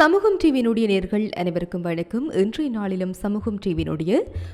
சமூகம் டிவியினுடைய நேர்கள் அனைவருக்கும் வணக்கம். இன்றைய நாளிலும் சமூகம் டிவியினுடைய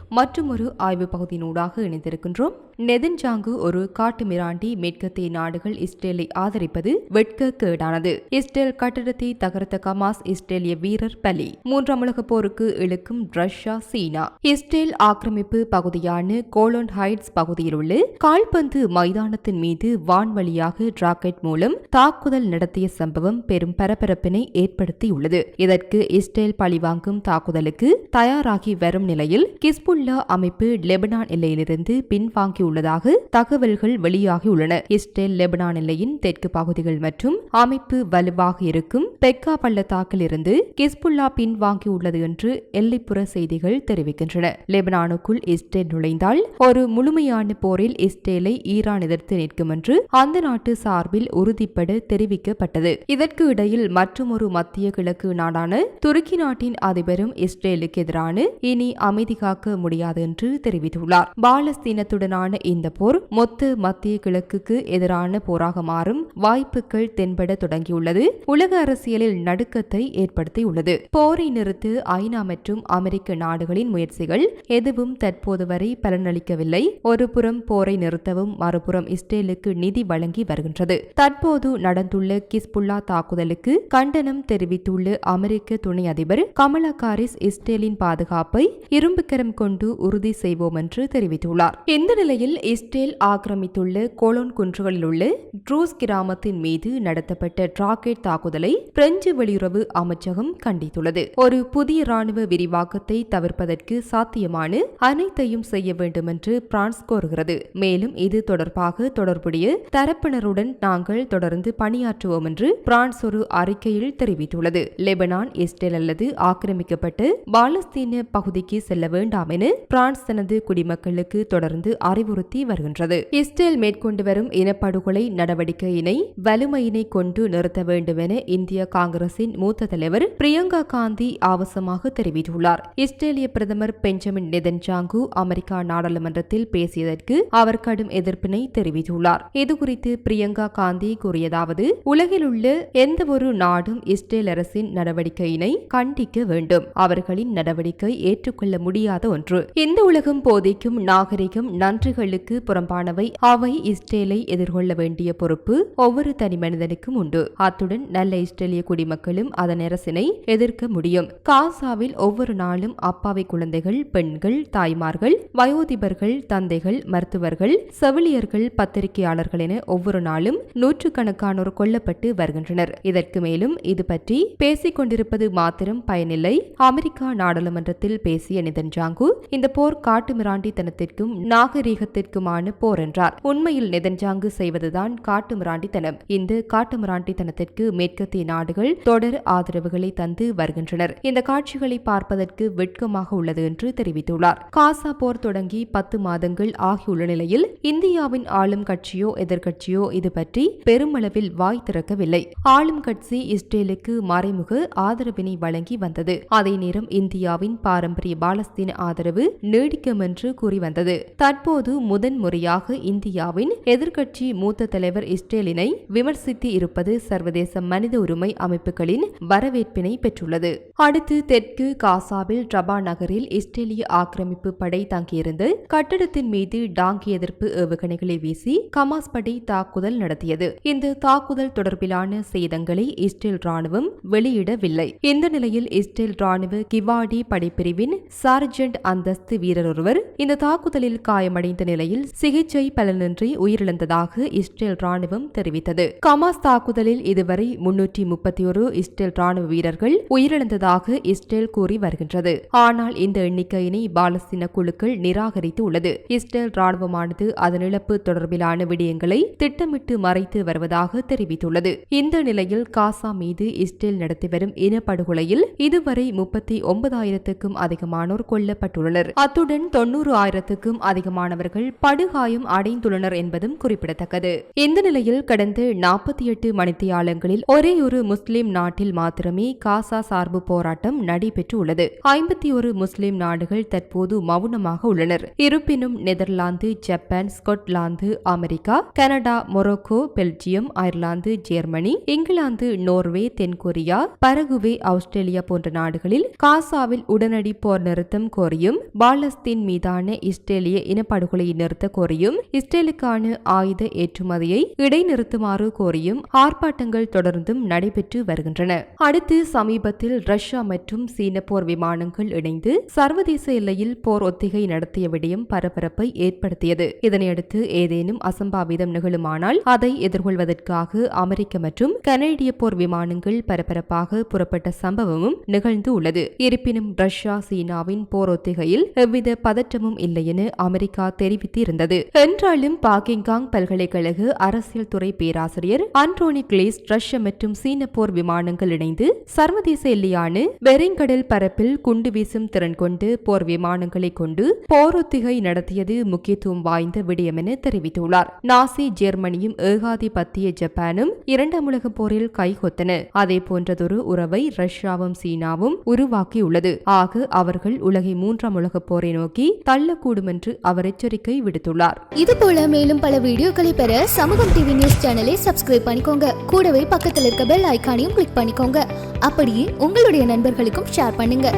மற்றும் ஒரு ஆய்வு பகுதியினூடாக இணைந்திருக்கின்றோம். நெதன்ஜாங்கு ஒரு காட்டு மிராண்டி மேற்கத்திய நாடுகள் இஸ்ரேலை ஆதரிப்பது வெட்க கேடானது. இஸ்ரேல் கட்டிடத்தை தகர்த்த கமாஸ் இஸ்ரேலிய வீரர் பலி. மூன்றாம் உலகப் போருக்கு இழுக்கும் ரஷ்யா சீனா. இஸ்ரேல் ஆக்கிரமிப்பு பகுதியான கோலோன் ஹைட்ஸ் பகுதியில் உள்ள கால்பந்து மைதானத்தின் மீது வான்வழியாக ராக்கெட் மூலம் தாக்குதல் நடத்திய சம்பவம் பெரும் பரபரப்பினை ஏற்படுத்தியுள்ளது. இதற்கு இஸ்ரேல் பழிவாங்கும் தாக்குதலுக்கு தயாராகி வரும் நிலையில் கிஸ்புல்லா அமைப்பு லெபனான் எல்லையிலிருந்து பின்வாங்கியுள்ளதாக தகவல்கள் வெளியாகியுள்ளன. இஸ்ரேல் லெபனான் எல்லையின் தெற்கு பகுதிகள் மற்றும் அமைப்பு வலுவாக இருக்கும் பெக்கா பள்ளத்தாக்கில் இருந்து கிஸ்புல்லா பின்வாங்கியுள்ளது என்று எல்லைப்புற செய்திகள் தெரிவிக்கின்றன. லெபனானுக்குள் இஸ்ரேல் நுழைந்தால் ஒரு முழுமையான போரில் இஸ்ரேலை ஈரான் எதிர்த்து நிற்கும் என்று அந்த நாட்டு சார்பில் உறுதிப்பட தெரிவிக்கப்பட்டது. இதற்கு இடையில் மற்றொரு மத்திய கிழக்கு நாடான துருக்கி நாட்டின் அதிபரும் இஸ்ரேலுக்கு எதிரான இனி அமைதி காக்க முடியாது என்று தெரிவித்துள்ளார். பாலஸ்தீனத்துடனான இந்த போர் மொத்த மத்திய கிழக்குக்கு எதிரான போராக மாறும் வாய்ப்புகள் தென்பட தொடங்கியுள்ளது. உலக அரசியலில் நடுக்கத்தை ஏற்படுத்தியுள்ளது. போரை நிறுத்து ஐநா மற்றும் அமெரிக்க நாடுகளின் முயற்சிகள் எதுவும் தற்போது வரை பலனளிக்கவில்லை. ஒருபுறம் போரை நிறுத்தவும் மறுபுறம் இஸ்ரேலுக்கு நிதி வழங்கி வருகின்றது. தற்போது நடந்துள்ள கிஸ்புல்லா தாக்குதலுக்கு கண்டனம் தெரிவித்துள்ள அமெரிக்க துணை அதிபர் கமலா காரிஸ் இஸ்ரேலின் பாதுகாப்பை இரும்புக்கரம் கொண்டு உறுதி செய்வோம் என்று தெரிவித்துள்ளார். இந்த நிலையில் இஸ்ரேல் ஆக்கிரமித்துள்ள கோலோன் குன்றுகளில் உள்ள ட்ரூஸ் கிராமத்தின் மீது நடத்தப்பட்ட ராக்கெட் தாக்குதலை பிரெஞ்சு வெளியுறவு அமைச்சகம் கண்டித்துள்ளது. ஒரு புதிய ராணுவ விரிவாக்கத்தை தவிர்ப்பதற்கு சாத்தியமான அனைத்தையும் செய்ய வேண்டும் என்று பிரான்ஸ் கோருகிறது. மேலும் இது தொடர்பாக தொடர்புடைய தரப்பினருடன் நாங்கள் தொடர்ந்து பணியாற்றுவோம் என்று பிரான்ஸ் ஒரு அறிக்கையில் தெரிவித்துள்ளது. லெபனான் இஸ்ரேல் அல்லது ஆக்கிரமிக்கப்பட்டு பாலஸ்தீன பகுதிக்கு செல்ல வேண்டாம் என பிரான்ஸ் தனது குடிமக்களுக்கு தொடர்ந்து அறிவுறுத்தி வருகின்றது. இஸ்ரேல் மேற்கொண்டு வரும் இனப்படுகொலை நடவடிக்கையினை வலுமையினை கொண்டு நிறுத்த வேண்டும் என இந்திய காங்கிரசின் மூத்த தலைவர் பிரியங்கா காந்தி ஆவசமாக தெரிவித்துள்ளார். இஸ்ரேலிய பிரதமர் பெஞ்சமின் நெதன்ஜாங்கு அமெரிக்கா நாடாளுமன்றத்தில் பேசியதற்கு அவர் கடும் எதிர்ப்பினை தெரிவித்துள்ளார். இதுகுறித்து பிரியங்கா காந்தி கூறியதாவது உலகில் உள்ள எந்த ஒரு நாடும் இஸ்ரேல் அரசின் நடவடிக்கையினை கண்டிக்க வேண்டும். அவர்களின் நடவடிக்கை ஏற்றுக்கொள்ள முடியாத ஒன்று. இந்த உலகம் போதைக்கும் நாகரிகம் நன்றிகளுக்கு புறம்பானவை. அவை இஸ்ரேலை எதிர்கொள்ள வேண்டிய பொறுப்பு ஒவ்வொரு தனி மனிதனுக்கும் உண்டு. அத்துடன் நல்ல இஸ்ரேலிய குடிமக்களும் அதன் அரசினை எதிர்க்க முடியும். காசாவில் ஒவ்வொரு நாளும் அப்பாவி குழந்தைகள் பெண்கள் தாய்மார்கள் வயோதிபர்கள் தந்தைகள் மருத்துவர்கள் செவிலியர்கள் பத்திரிகையாளர்கள் என ஒவ்வொரு நாளும் நூற்றுக்கணக்கானோர் கொல்லப்பட்டு வருகின்றனர். இதற்கு மேலும் இது பற்றி பேச பேசிக்கொண்டிருப்பது மாத்திரம் பயனில்லை. அமெரிக்கா நாடாளுமன்றத்தில் பேசிய நெதன்ஜாங்கு இந்த போர் காட்டுமிராண்டித்தனத்திற்கும் நாகரீகத்திற்குமான போர் என்றார். உண்மையில் நெதன்ஜாங்கு செய்வதுதான் காட்டுமிராண்டித்தனம் இந்த காட்டுமிராண்டித்தனத்திற்கு மேற்கத்திய நாடுகள் தொடர் ஆதரவுகளை தந்து வருகின்றனர். இந்த காட்சிகளை பார்ப்பதற்கு வெட்கமாக உள்ளது என்று தெரிவித்துள்ளார். காசா போர் தொடங்கி பத்து மாதங்கள் ஆகியுள்ள நிலையில் இந்தியாவின் ஆளும் கட்சியோ எதிர்கட்சியோ இது பற்றி பெருமளவில் வாய் திறக்கவில்லை. ஆளும் கட்சி இஸ்ரேலுக்கு மறைமுக ஆதரவினை வழங்கி வந்தது. அதே நேரம் இந்தியாவின் பாரம்பரிய பாலஸ்தீன ஆதரவு நீடிக்கும் என்று கூறி வந்தது. தற்போது முதன் முறையாக இந்தியாவின் எதிர்க்கட்சி மூத்த தலைவர் இஸ்ரேலினை விமர்சித்து இருப்பது சர்வதேச மனித உரிமை அமைப்புகளின் வரவேற்பினை பெற்றுள்ளது. அடுத்து தெற்கு காசாவில் ரபா நகரில் இஸ்ரேலிய ஆக்கிரமிப்பு படை தங்கியிருந்து கட்டடத்தின் மீது டாங்கி எதிர்ப்பு ஏவுகணைகளை வீசி கமாஸ் படை தாக்குதல் நடத்தியது. இந்த தாக்குதல் தொடர்பிலான சேதங்களை இஸ்ரேல் ராணுவம் வெளியிட்டு வெளியிடவில்லை இந்த நிலையில் இஸ்ரேல் ராணுவ கிவாடி படைப்பிரிவின் சார்ஜென்ட் அந்தஸ்து வீரர் ஒருவர் இந்த தாக்குதலில் காயமடைந்த நிலையில் சிகிச்சை பலனின்றி உயிரிழந்ததாக இஸ்ரேல் ராணுவம் தெரிவித்தது. கமாஸ் தாக்குதலில் இதுவரை முன்னூற்றி முப்பத்தி ஒரு இஸ்ரேல் ராணுவ வீரர்கள் உயிரிழந்ததாக இஸ்ரேல் கூறி வருகின்றது. ஆனால் இந்த எண்ணிக்கையினை பாலஸ்தீன குழுக்கள் நிராகரித்து உள்ளது. இஸ்ரேல் ராணுவமானது அதன் இழப்பு தொடர்பிலான விடயங்களை திட்டமிட்டு மறைத்து வருவதாக தெரிவித்துள்ளது. இந்த நிலையில் காசா மீது இஸ்ரேல் நடத்தி வரும் இனப்படுகொலையில் இதுவரை முப்பத்தி ஒன்பதாயிரத்துக்கும் அதிகமானோர் கொல்லப்பட்டுள்ளனர். அத்துடன் தொன்னூறு ஆயிரத்துக்கும் அதிகமானவர்கள் படுகாயம் அடைந்துள்ளனர் என்பதும் குறிப்பிடத்தக்கது. இந்த நிலையில் கடந்த நாற்பத்தி எட்டு மணித்தியாலங்களில் ஒரே ஒரு முஸ்லிம் நாட்டில் மாத்திரமே காசா சார்பு போராட்டம் நடைபெற்றுள்ளது. ஐம்பத்தி ஒரு முஸ்லிம் நாடுகள் தற்போது மௌனமாக உள்ளனர். இருப்பினும் Netherlands Japan Scotland America Canada Morocco Belgium Ireland Germany England Norway தென்கொரியா பரகுவே ஆஸ்திரேலியா போன்ற நாடுகளில் காசாவில் உடனடி போர் நிறுத்தம் கோரியும் பாலஸ்தீன் மீதான இஸ்ரேலிய இனப்படுகொலையை நிறுத்த கோரியும் இஸ்ரேலுக்கான ஆயுத ஏற்றுமதியை இடைநிறுத்துமாறு கோரியும் ஆர்ப்பாட்டங்கள் தொடர்ந்தும் நடைபெற்று வருகின்றன. அடுத்து சமீபத்தில் ரஷ்யா மற்றும் சீன போர் விமானங்கள் இணைந்து சர்வதேச எல்லையில் போர் ஒத்திகை நடத்திய விடயம் பரபரப்பை ஏற்படுத்தியது. இதனையடுத்து ஏதேனும் அசம்பாவிதம் நிகழுமானால் அதை எதிர்கொள்வதற்காக அமெரிக்க மற்றும் கனேடிய போர் விமானங்கள் பரபரப்பாக புறப்பட்ட சம்பவமும் நிகழ்ந்து உள்ளது. இருப்பினும் ரஷ்யா சீனாவின் போர் ஒத்திகையில் எவ்வித பதற்றமும் இல்லை என அமெரிக்கா தெரிவித்திருந்தது. என்றாலும் பாக்கிங்காங் பல்கலைக்கழக அரசியல் துறை பேராசிரியர் அன்டோனி கிளேஸ் ரஷ்ய மற்றும் சீன போர் விமானங்கள் இணைந்து சர்வதேச எல்லையான பெருங்கடல் பரப்பில் குண்டு வீசும் திறன் கொண்டு போர் விமானங்களை கொண்டு போரொத்திகை நடத்தியது முக்கியத்துவம் வாய்ந்த விடயம் என தெரிவித்துள்ளார். நாசி ஜெர்மனியும் ஏகாதிபத்திய ஜப்பானும் இரண்டாம் உலக போரில் கைகொத்தன. அதே போன்றதொரு உறவை ரஷ்யாவும் சீனாவும் உருவாக்கியுள்ளது. ஆக அவர்கள் உலகை மூன்றாம் உலகப் போரை நோக்கி தள்ளக்கூடும் என்று அவர் எச்சரிக்கை விடுத்துள்ளார். இது போல மேலும் பல வீடியோக்களை பெற சமூகம் டிவி நியூஸ் சேனலை சப்ஸ்கிரைப் பண்ணிக்கோங்க. கூடவே பக்கத்தில் இருக்க பெல் ஐக்கானையும் கிளிக் பண்ணிக்கோங்க. அப்படியே உங்களுடைய நண்பர்களுக்கும் ஷேர் பண்ணுங்க.